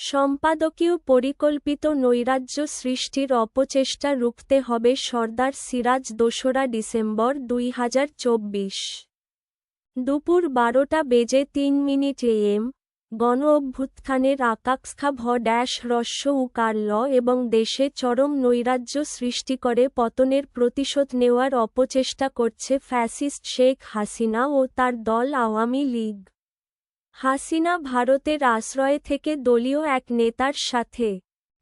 সম্পাদকীয় পরিকল্পিত নৈরাজ্য সৃষ্টির অপচেষ্টা রুখতে হবে সর্দার সিরাজ দোসরা ডিসেম্বর দুই হাজার চব্বিশ। দুপুর বারোটা বেজে তিন মিনিট এম গণ অভ্যুত্থানের আকাঙ্ক্ষা ভ ড্যাশ হ্রস্ব উকারল এবং দেশে চরম নৈরাজ্য সৃষ্টি করে পতনের প্রতিশোধ নেওয়ার অপচেষ্টা করছে ফ্যাসিস্ট শেখ হাসিনা ও তার দল আওয়ামী লীগ। হাসিনা ভারতের আশ্রয় থেকে দলীয় এক নেতার সাথে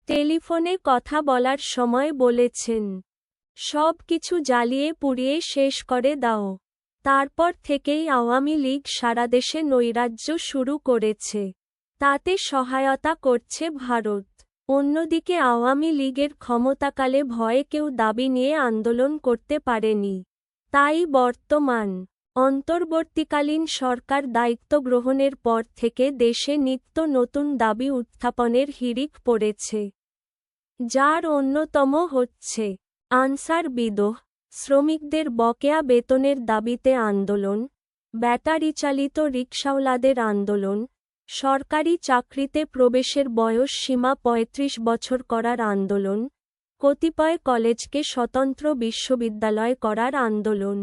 টেলিফোনে কথা বলার সময় বলেছেন, সব কিছু জ্বালিয়ে পুড়িয়ে শেষ করে দাও। তারপর থেকেই আওয়ামী লীগ সারা দেশে নৈরাজ্য শুরু করেছে। তাতে সহায়তা করছে ভারত। অন্যদিকে আওয়ামী লীগের ক্ষমতাকালে ভয়ে কেউ দাবি নিয়ে আন্দোলন করতে পারেনি। তাই বর্তমান অন্তর্বর্তীকালীন সরকার দায়িত্ব গ্রহণের পর থেকে দেশে নিত্য নতুন দাবি উত্থাপনের হিড়িক পড়েছে। যার অন্যতম হচ্ছে, আনসার বিদোহ শ্রমিকদের বকেয়া বেতনের দাবিতে আন্দোলন ব্যাটারি চালিত রিকশাওয়ালাদের আন্দোলন, সরকারি চাকরিতে প্রবেশের বয়স সীমা ৩৫ বছর করার আন্দোলন, কতিপয় কলেজকে স্বতন্ত্র বিশ্ববিদ্যালয় করার আন্দোলন।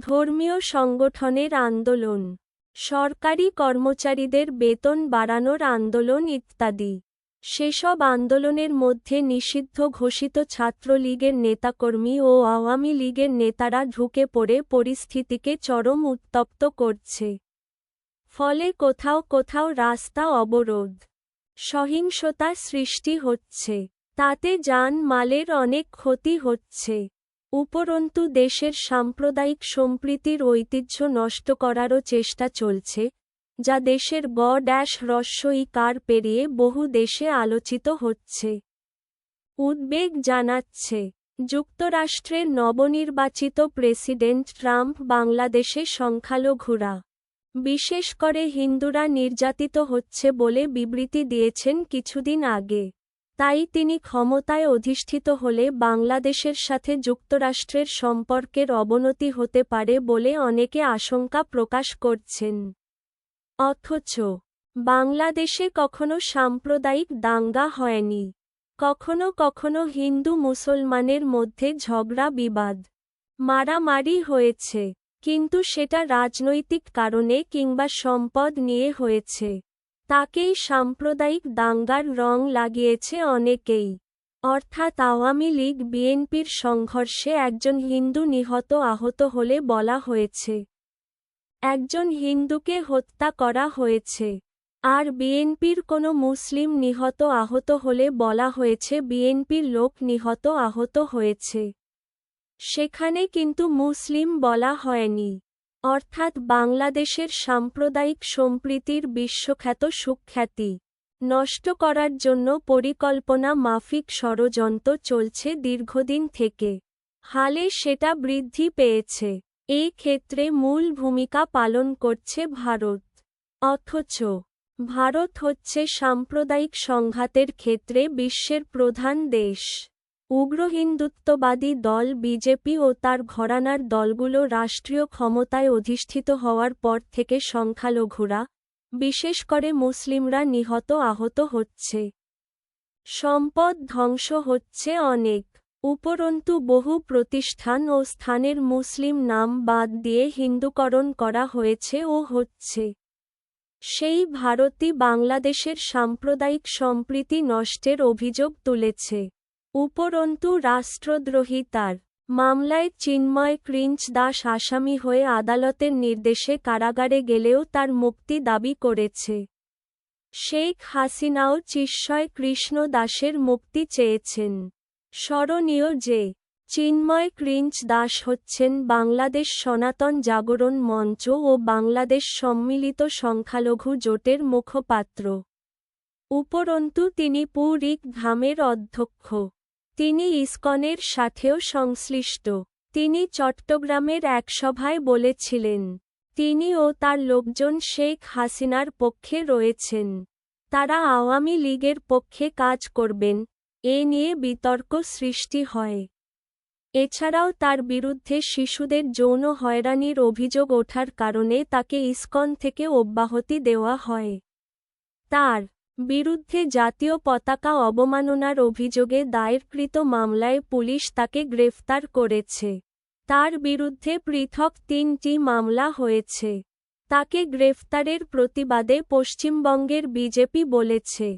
ধর্মীয় সংগঠনের আন্দোলন, সরকারি কর্মচারীদের বেতন বাড়ানোর আন্দোলন ইত্যাদি। সেসব আন্দোলনের মধ্যে নিষিদ্ধ ঘোষিত ছাত্রলীগের নেতাকর্মী ও আওয়ামী লীগের নেতারা ঢুকে পড়ে পরিস্থিতিকে চরম উত্তপ্ত করছে। ফলে কোথাও কোথাও রাস্তা অবরোধ, সহিংসতা সৃষ্টি হচ্ছে। তাতে যান মালের অনেক ক্ষতি হচ্ছে। উপরন্তু দেশের সাম্প্রদায়িক সম্প্রীতির ঐতিহ্য নষ্ট করারও চেষ্টা চলছে, যা দেশের গ ড্যাশ হ্রস্বই কার পেরিয়ে বহু দেশে আলোচিত হচ্ছে। উদ্বেগ জানাচ্ছে যুক্তরাষ্ট্রের নবনির্বাচিত প্রেসিডেন্ট ট্রাম্প বাংলাদেশে সংখ্যালঘুরা, বিশেষ করে হিন্দুরা নির্যাতিত হচ্ছে বলে বিবৃতি দিয়েছেন কিছুদিন আগে। তাই তিনি ক্ষমতায় অধিষ্ঠিত হলে বাংলাদেশের সাথে যুক্তরাষ্ট্রের সম্পর্কের অবনতি হতে পারে বলে অনেকে আশঙ্কা প্রকাশ করছেন। অথচ, বাংলাদেশে কখনো সাম্প্রদায়িক দাঙ্গা হয়নি। কখনো কখনো হিন্দু মুসলমানের মধ্যে ঝগড়া বিবাদ, মারামারি হয়েছে, কিন্তু সেটা রাজনৈতিক কারণে কিংবা সম্পদ নিয়ে হয়েছে। তাকেই সাম্প্রদায়িক দাঙ্গার রং লাগিয়েছে অনেকেই। অর্থাৎ আওয়ামী লীগ বিএনপির সংঘর্ষে একজন হিন্দু নিহত আহত হলে বলা হয়েছে, একজন হিন্দুকে হত্যা করা হয়েছে। আর বিএনপির কোনো মুসলিম নিহত আহত হলে বলা হয়েছে বিএনপির লোক নিহত আহত হয়েছে। সেখানে কিন্তু মুসলিম বলা হয়নি। অর্থাৎ বাংলাদেশের সাম্প্রদায়িক সম্প্রীতির বিশ্বখ্যাত সুখ্যাতি। নষ্ট করার জন্য পরিকল্পনা মাফিক ষড়যন্ত্র চলছে দীর্ঘদিন থেকে। হালে সেটা বৃদ্ধি পেয়েছে। এই ক্ষেত্রে মূল ভূমিকা পালন করছে ভারত। অথচ ভারত হচ্ছে সাম্প্রদায়িক সংঘাতের ক্ষেত্রে বিশ্বের প্রধান দেশ। উগ্র হিন্দুত্ববাদী দল বিজেপি ও তার ঘরানার দলগুলো রাষ্ট্রীয় ক্ষমতায় অধিষ্ঠিত হওয়ার পর থেকে সংখ্যালঘুরা, বিশেষ করে মুসলিমরা নিহত আহত হচ্ছে। সম্পদ ধ্বংস হচ্ছে অনেক। উপরন্তু বহু প্রতিষ্ঠান ও স্থানের মুসলিম নাম বাদ দিয়ে হিন্দুকরণ করা হয়েছে ও হচ্ছে। সেই ভারতই বাংলাদেশের সাম্প্রদায়িক সম্প্রীতি নষ্টের অভিযোগ তুলেছে। উপরন্তু রাষ্ট্রদ্রোহী তার মামলায় চিন্ময় ক্রিঞ্চ দাস আসামি হয়ে আদালতের নির্দেশে কারাগারে গেলেও তার মুক্তি দাবি করেছে। শেখ হাসিনাও চিস্ময় কৃষ্ণ দাসের মুক্তি চেয়েছেন। স্মরণীয় যে, চিন্ময় ক্রিঞ্চ দাস হচ্ছেন বাংলাদেশ সনাতন জাগরণ মঞ্চ ও বাংলাদেশ সম্মিলিত সংখ্যালঘু জোটের মুখপাত্র। উপরন্তু তিনি পুরিক ধামের অধ্যক্ষ। তিনি ইসকনের সাথেও সংশ্লিষ্ট। তিনি চট্টগ্রামের এক সভায় বলেছিলেন, তিনি ও তার লোকজন শেখ হাসিনার পক্ষে রয়েছেন। তারা আওয়ামী লীগের পক্ষে কাজ করবেন। এ নিয়ে বিতর্ক সৃষ্টি হয়। এছাড়াও তার বিরুদ্ধে শিশুদের যৌন হয়রানির অভিযোগ ওঠার কারণে তাকে ইসকন থেকে অব্যাহতি দেওয়া হয়। তার বিরুদ্ধে জাতীয় পতাকা অবমাননার অভিযোগে দায়েরকৃত মামলায় পুলিশ তাকে গ্রেফতার করেছে। তার বিরুদ্ধে পৃথক তিনটি মামলা হয়েছে। তাকে গ্রেফতারের প্রতিবাদে পশ্চিমবঙ্গের বিজেপি বলেছে।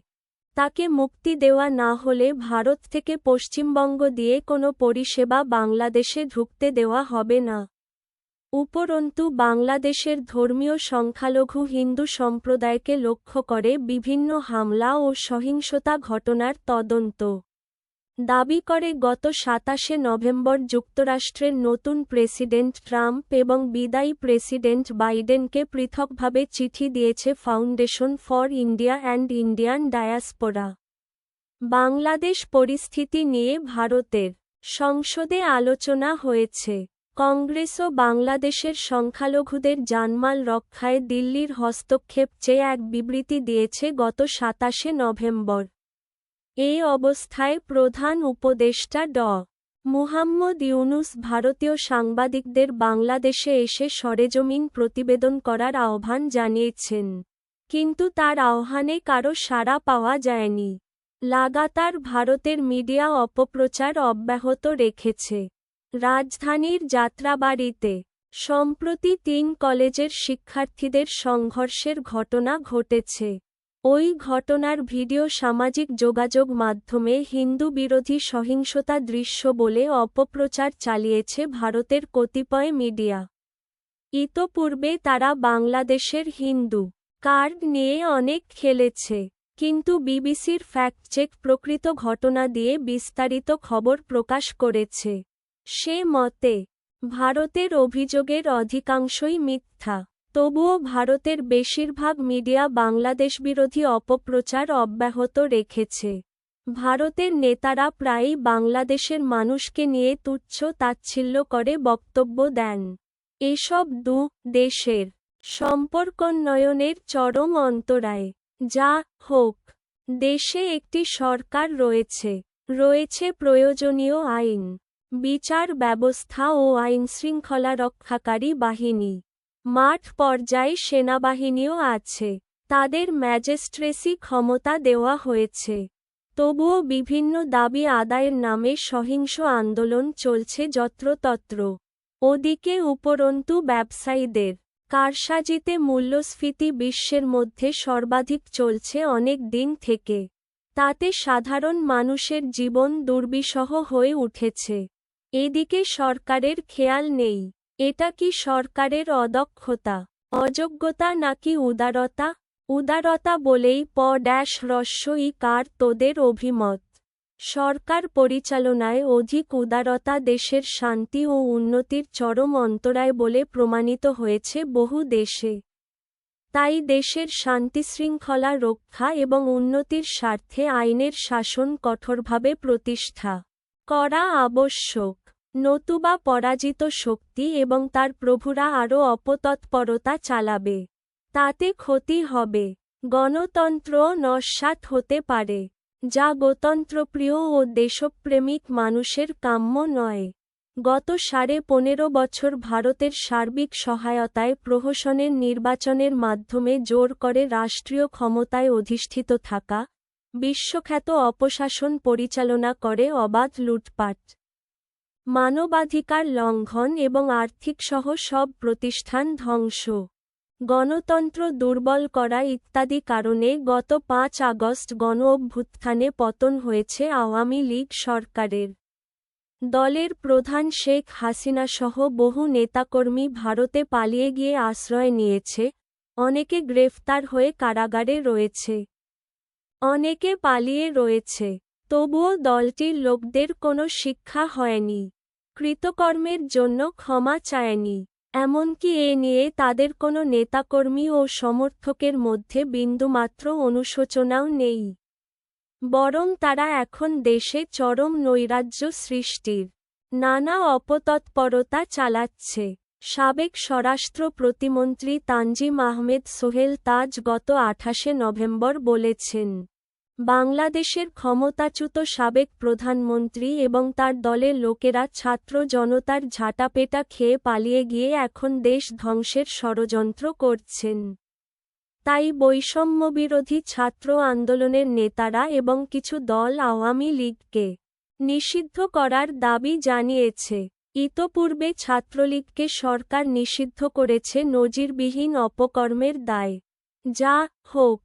তাকে মুক্তি দেওয়া না হলে ভারত থেকে পশ্চিমবঙ্গ দিয়ে কোনো পরিষেবা বাংলাদেশে ঢুকতে দেওয়া হবে না। উপরন্তু বাংলাদেশের ধর্মীয় সংখ্যালঘু হিন্দু সম্প্রদায়কে লক্ষ্য করে বিভিন্ন হামলা ও সহিংসতা ঘটনার তদন্ত দাবি করে গত সাতাশে নভেম্বর যুক্তরাষ্ট্রের নতুন প্রেসিডেন্ট ট্রাম্প এবং বিদায়ী প্রেসিডেন্ট বাইডেনকে পৃথকভাবে চিঠি দিয়েছে foundation for India and Indian diaspora. Bangladesh পরিস্থিতি নিয়ে ভারতের সংসদে আলোচনা হয়েছে। কংগ্রেসও বাংলাদেশের সংখ্যালঘুদের জানমাল রক্ষায় দিল্লির হস্তক্ষেপ চেয়ে এক বিবৃতি দিয়েছে গত সাতাশে নভেম্বর। এ অবস্থায় প্রধান উপদেষ্টা ড। মুহাম্মদ ইউনুস ভারতীয় সাংবাদিকদের বাংলাদেশে এসে সরেজমিন প্রতিবেদন করার আহ্বান জানিয়েছেন। কিন্তু তার আহ্বানে কারও সাড়া পাওয়া যায়নি। লাগাতার ভারতের মিডিয়া অপপ্রচার অব্যাহত রেখেছে। রাজধানীর যাত্রাবাড়িতে। সম্প্রতি তিন কলেজের শিক্ষার্থীদের সংঘর্ষের ঘটনা ঘটেছে। ওই ঘটনার ভিডিও সামাজিক যোগাযোগ মাধ্যমে হিন্দু বিরোধী সহিংসতা দৃশ্য বলে অপপ্রচার চালিয়েছে ভারতের কতিপয় মিডিয়া। ইতপূর্বে তারা বাংলাদেশের হিন্দু কার্ড নিয়ে অনেক খেলেছে, কিন্তু বিবিসির ফ্যাক্ট চেক প্রকৃত ঘটনা দিয়ে বিস্তারিত খবর প্রকাশ করেছে। সে মতে, ভারতের অভিযোগের অধিকাংশই মিথ্যা। তবুও ভারতের বেশিরভাগ মিডিয়া বাংলাদেশবিরোধী অপপ্রচার অব্যাহত রেখেছে। ভারতের নেতারা প্রায়ই বাংলাদেশের মানুষকে নিয়ে তুচ্ছ তাচ্ছিল্য করে বক্তব্য দেন। এসব দু দেশের সম্পর্কোন্নয়নের চরম অন্তরায়। যা হোক, দেশে একটি সরকার রয়েছে রয়েছে প্রয়োজনীয় আইন। বিচার ব্যবস্থা ও আইনশৃঙ্খলা রক্ষাকারী বাহিনী। মাঠ পর্যায়ে সেনাবাহিনীও আছে। তাদের ম্যাজিস্ট্রেসি ক্ষমতা দেওয়া হয়েছে। তবুও বিভিন্ন দাবি আদায়ের নামে সহিংস আন্দোলন চলছে যত্রতত্র। ওদিকে উপরন্তু ব্যবসায়ীদের কারসাজিতে মূল্যস্ফীতি বিশ্বের মধ্যে সর্বাধিক চলছে অনেক দিন থেকে। তাতে সাধারণ মানুষের জীবন দুর্বিষহ হয়ে উঠেছে। এদিকে সরকারের খেয়াল নেই। এটা কি সরকারের অদক্ষতা, অযোগ্যতা নাকি উদারতা? উদারতা বলেই প ড্যাশ রস্য ই কার তোদের অভিমত। সরকার পরিচালনায় অধিক উদারতা দেশের শান্তি ও উন্নতির চরম অন্তরায় বলে প্রমাণিত হয়েছে বহু দেশে। তাই দেশের শান্তিশৃঙ্খলা রক্ষা এবং উন্নতির স্বার্থে আইনের শাসন কঠোরভাবে প্রতিষ্ঠা। করা আবশ্যক। নতুবা পরাজিত শক্তি এবং তার প্রভুরা আরও অপতৎপরতা চালাবে। তাতে ক্ষতি হবে। গণতন্ত্র নস্বাত হতে পারে। যা গণতন্ত্রপ্রিয় ও দেশপ্রেমিক মানুষের কাম্য নয়। গত সাড়ে পনেরো বছর ভারতের সার্বিক সহায়তায় প্রহসনের নির্বাচনের মাধ্যমে জোর করে রাষ্ট্রীয় ক্ষমতায় অধিষ্ঠিত থাকা বিশ্বখ্যাত অপশাসন পরিচালনা করে অবাধ লুটপাট, মানবাধিকার লঙ্ঘন এবং আর্থিকসহ সব প্রতিষ্ঠান ধ্বংস, গণতন্ত্র দুর্বল করা ইত্যাদি কারণে গত পাঁচ আগস্ট গণ অভ্যুত্থানে পতন হয়েছে আওয়ামী লীগ সরকারের। দলের প্রধান শেখ হাসিনাসহ বহু নেতাকর্মী ভারতে পালিয়ে গিয়ে আশ্রয় নিয়েছে, অনেকে গ্রেফতার হয়ে কারাগারে রয়েছে। অনেকে পালিয়ে রয়েছে, তবুও দলটির লোকদের কোনো শিক্ষা হয়নি, কৃতকর্মের জন্য ক্ষমা চায়নি, এমনকি এ নিয়ে তাদের কোনো নেতাকর্মী ও সমর্থকের মধ্যে বিন্দুমাত্র অনুশোচনাও নেই। বরং তারা এখন দেশে চরম নৈরাজ্য সৃষ্টির, নানা অপতৎপরতা চালাচ্ছে, সাবেক স্বরাষ্ট্র প্রতিমন্ত্রী তানজিম আহমেদ সোহেল তাজ গত আঠাশে নভেম্বর বলেছেন। বাংলাদেশের ক্ষমতাচ্যুত সাবেক প্রধানমন্ত্রী এবং তার দলের লোকেরা ছাত্র জনতার ঝাঁটাপেটা খেয়ে পালিয়ে গিয়ে এখন দেশ ধ্বংসের ষড়যন্ত্র করছেন। তাই বৈষম্যবিরোধী ছাত্র আন্দোলনের নেতারা এবং কিছু দল আওয়ামী লীগকে নিষিদ্ধ করার দাবি জানিয়েছে। ইতপূর্বে ছাত্রলীগকে সরকার নিষিদ্ধ করেছে নজিরবিহীন অপকর্মের দায়। যা হোক।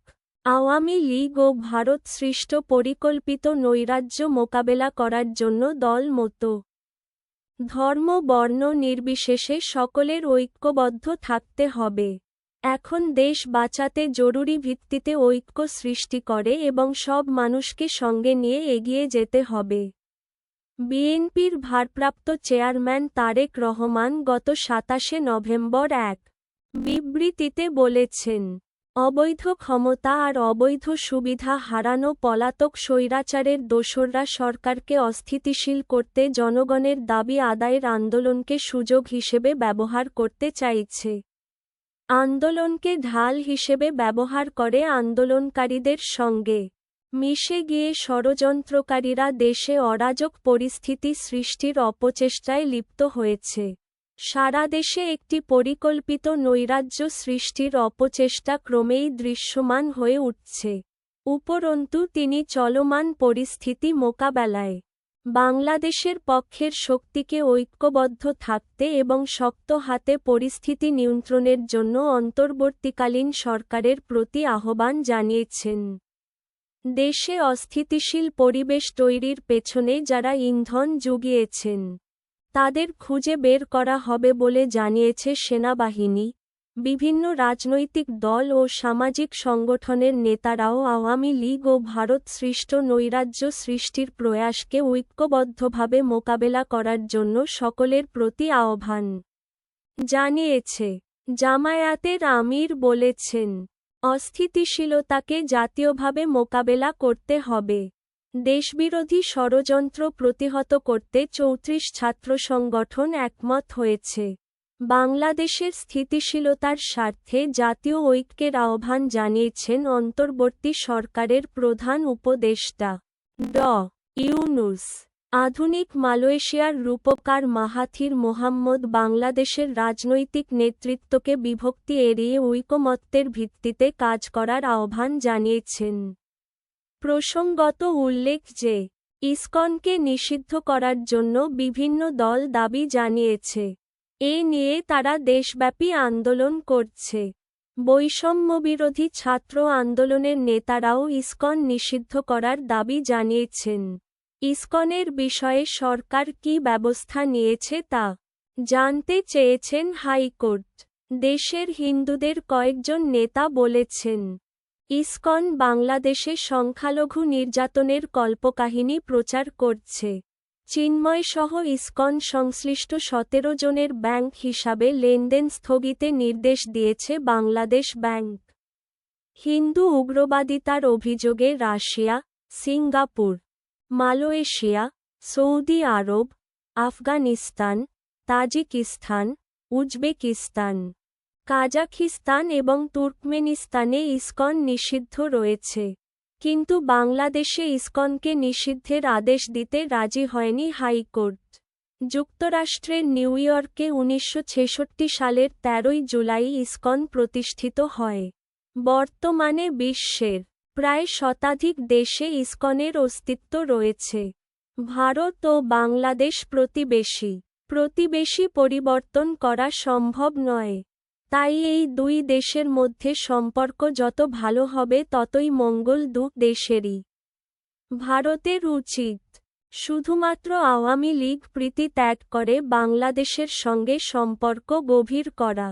আওয়ামী লীগ ও ভারত সৃষ্ট পরিকল্পিত নৈরাজ্য মোকাবেলা করার জন্য দল মতো। ধর্ম, বর্ণ নির্বিশেষে সকলের ঐক্যবদ্ধ থাকতে হবে। এখন দেশ বাঁচাতে জরুরি ভিত্তিতে ঐক্য সৃষ্টি করে এবং সব মানুষকে সঙ্গে নিয়ে এগিয়ে যেতে হবে। বিএনপির ভারপ্রাপ্ত চেয়ারম্যান তারেক রহমান গত সাতাশে নভেম্বর এক বিবৃতিতে বলেছেন অবৈধ ক্ষমতা আর অবৈধ সুবিধা হারানো পলাতক স্বৈরাচারের দোসররা সরকারকে অস্থিতিশীল করতে জনগণের দাবি আদায়ের আন্দোলনকে সুযোগ হিসেবে ব্যবহার করতে চাইছে। আন্দোলনকে ঢাল হিসেবে ব্যবহার করে আন্দোলনকারীদের সঙ্গে মিশে গিয়ে ষড়যন্ত্রকারীরা দেশে অরাজক পরিস্থিতি সৃষ্টির অপচেষ্টায় লিপ্ত হয়েছে। সারা দেশে একটি পরিকল্পিত নৈরাজ্য সৃষ্টির অপচেষ্টা ক্রমেই দৃশ্যমান হয়ে উঠছে। উপরন্তু, তিনি চলমান পরিস্থিতি মোকাবেলায় বাংলাদেশের পক্ষের শক্তিকে ঐক্যবদ্ধ থাকতে এবং শক্ত হাতে পরিস্থিতি নিয়ন্ত্রণের জন্য অন্তর্বর্তীকালীন সরকারের প্রতি আহ্বান জানিয়েছেন। দেশে অস্থিতিশীল পরিবেশ তৈরির পেছনে যারা ইন্ধন জুগিয়েছেন তাদের খুঁজে বের করা হবে বলে জানিয়েছে সেনাবাহিনী। বিভিন্ন রাজনৈতিক দল ও সামাজিক সংগঠনের নেতারাও আওয়ামী লীগ ও ভারত সৃষ্ট নৈরাজ্য সৃষ্টির প্রয়াসকে ঐক্যবদ্ধভাবে মোকাবেলা করার জন্য সকলের প্রতি আহ্বান জানিয়েছে। জামায়াতের আমির বলেছেন, অস্থিতিশীলতাকে জাতীয়ভাবে মোকাবেলা করতে হবে। দেশবিরোধী ষড়যন্ত্র প্রতিহত করতে চৌত্রিশ ছাত্র সংগঠন একমত হয়েছে। বাংলাদেশের স্থিতিশীলতার স্বার্থে জাতীয় ঐক্যের আহ্বান জানিয়েছেন অন্তর্বর্তী সরকারের প্রধান উপদেষ্টা ড ইউনুস। আধুনিক মালয়েশিয়ার রূপকার মাহাথির মোহাম্মদ বাংলাদেশের রাজনৈতিক নেতৃত্বকে বিভক্তি এড়িয়ে ঐকমত্যের ভিত্তিতে কাজ করার আহ্বান জানিয়েছেন। প্রসঙ্গত উল্লেখ যে, ইসকনকে নিষিদ্ধ করার জন্য বিভিন্ন দল দাবি জানিয়েছে। এ নিয়ে তারা দেশব্যাপী আন্দোলন করছে। বৈষম্যবিরোধী ছাত্র আন্দোলনের নেতারাও ইসকন নিষিদ্ধ করার দাবি জানিয়েছেন। ইসকনের বিষয়ে সরকার কি ব্যবস্থা নিয়েছে তা জানতে চেয়েছেন হাইকোর্ট। দেশের হিন্দুদের কয়েকজন নেতা বলেছেন ইসকন বাংলাদেশে সংখ্যালঘু নির্যাতনের কল্পকাহিনী প্রচার করছে। চিন্ময়সহ ইসকন সংশ্লিষ্ট সতেরো জনের ব্যাংক হিসাবে লেনদেন স্থগিতে নির্দেশ দিয়েছে বাংলাদেশ ব্যাংক। হিন্দু উগ্রবাদিতার অভিযোগে Russia, Singapore, Malaysia, Saudi Arab, Afghanistan, Tajikistan, Uzbekistan. Kazakhstan এবং তুর্কমেনিস্তানে ইসকন নিষিদ্ধ রয়েছে। কিন্তু বাংলাদেশে ইসকনকে নিষিদ্ধের আদেশ দিতে রাজি হয়নি হাইকোর্ট। যুক্তরাষ্ট্রের নিউ ইয়র্কে উনিশশো ছেষট্টি সালের তেরোই জুলাই ইসকন প্রতিষ্ঠিত হয়। বর্তমানে বিশ্বের প্রায় শতাধিক দেশে ইসকনের অস্তিত্ব রয়েছে। ভারত ও বাংলাদেশ প্রতিবেশী। প্রতিবেশী পরিবর্তন করা সম্ভব নয়। তাই এই দুই দেশের মধ্যে সম্পর্ক যত ভালো হবে ততই মঙ্গল দু দেশেরই। ভারতের উচিত। শুধুমাত্র আওয়ামী লীগ প্রীতি ত্যাগ করে বাংলাদেশের সঙ্গে সম্পর্ক গভীর করা।